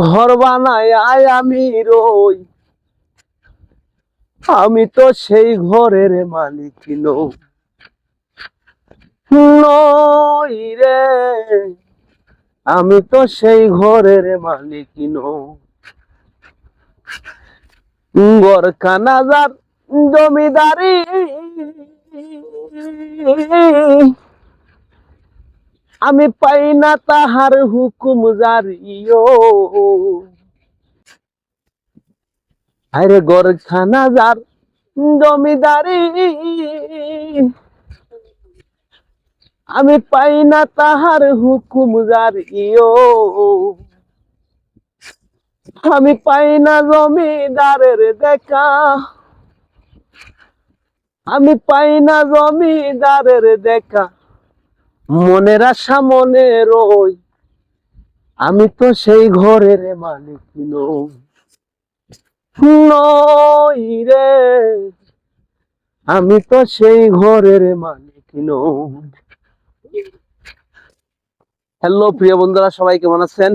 ঘর বানায় আমি রই। আমি তো সেই ঘরের মালিক নই। রে। আমি তো সেই ঘরের মালিক কানাজার জমিদারি। আমি পাই না তাহার হুকুম জারিও। আরে গর খানাজার জমিদারি। আমি পাই না তাহার হুকুম জারিও। আমি পাই না জমিদারের দেখা। আমি পাই না জমিদারের দেখা। মনের আশা মনে রই। আমি তো সেই ঘরের মালিক নই। রে। আমি তো সেই ঘরের মালিক নই। হ্যালো, প্রিয় বন্ধুরা, সবাই কেমন আছেন?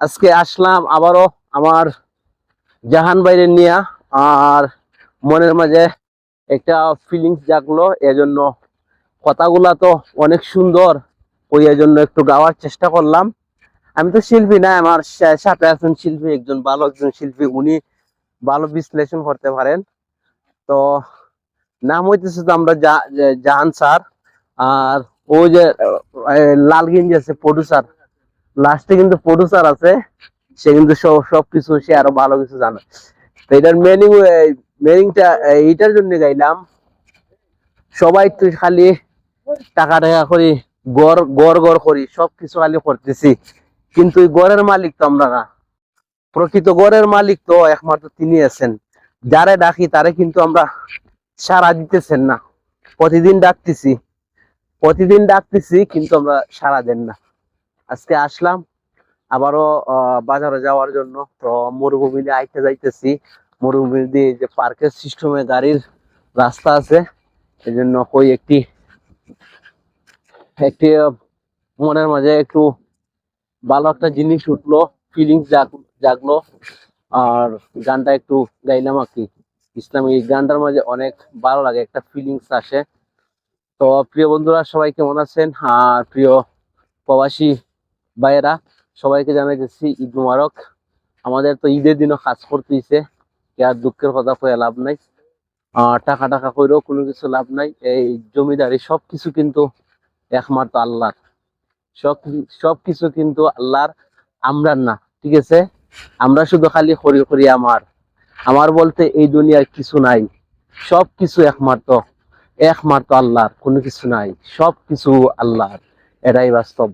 আজকে আসলাম আবারও আমার জাহান বাইরে নিয়ে, আর মনের মাঝে একটা ফিলিংস জাগলো, এজন্য কথাগুলা তো অনেক সুন্দর। ওই জন্য একটু গাওয়ার চেষ্টা করলাম। আমি তো শিল্পী না, আমার সাথে আছেন শিল্পী একজন ভালো একজন শিল্পী, উনি ভালো বিশ্লেষণ করতে পারেন। তো নাম হইতেছে তো আমরা জাহান স্যার। আর ও যে লালগিঞ্জ আছে প্রডিউসার লাস্টে কিন্তু প্রডিউসার আছে। সে কিন্তু সব সবকিছু, সে আরও ভালো কিছু জানে। তো এটার মেনিং মেনিংটা এইটার জন্য গাইলাম। সবাই তো খালি টাকা টাকা করি, গড় গড় গড় করি, সবকিছু খালি করতেছি। কিন্তু গড়ের মালিক তো আমরা না। প্রকৃত গড়ের মালিক তো একমাত্র তিনি আছেন। যারে ডাকি তারে কিন্তু আমরা সারা দিতেছেন না। প্রতিদিন ডাকতেছি। প্রতিদিন ডাকতেছি, কিন্তু আমরা সারা দেন না। আজকে আসলাম, আবারও বাজারে যাওয়ার জন্য। তো মরুভূমি দিয়ে আইতে যাইতেছি। মরুভূমি দিয়ে যে পার্কের সিস্টেমে গাড়ির রাস্তা আছে এই জন্য কই একটি একটি মনের মাঝে একটু ভালো একটা জিনিস উঠল ফিলিংস জাগলো। আর গানটা একটু গাইলাম আর কি। ইসলামী গানটার মাঝে অনেক ভালো লাগে, একটা ফিলিংস আসে। তো প্রিয় বন্ধুরা, সবাই কেমন আছেন? আর প্রিয় প্রবাসী ভাইয়েরা, সবাইকে জানাইতেছি ঈদ মুবারক। আমাদের তো ঈদের দিনও কাজ করতেইছে আর দুঃখের কথা কয়ে লাভ নাই। আহ টাকা টাকা কইরেও কোনো কিছু লাভ নাই। এই জমিদারি সবকিছু কিন্তু একমাত্র আল্লাহর সব কিছু কিন্তু আল্লাহর আমরার না, ঠিক আছে? আমরা শুধু খালি হরি হরি আমার। আমার বলতে এই দুনিয়ার কিছু নাই। সব কিছু একমাত্র একমাত্র আল্লাহর, কোনো কিছু নাই। সব কিছু আল্লাহর, এটাই বাস্তব।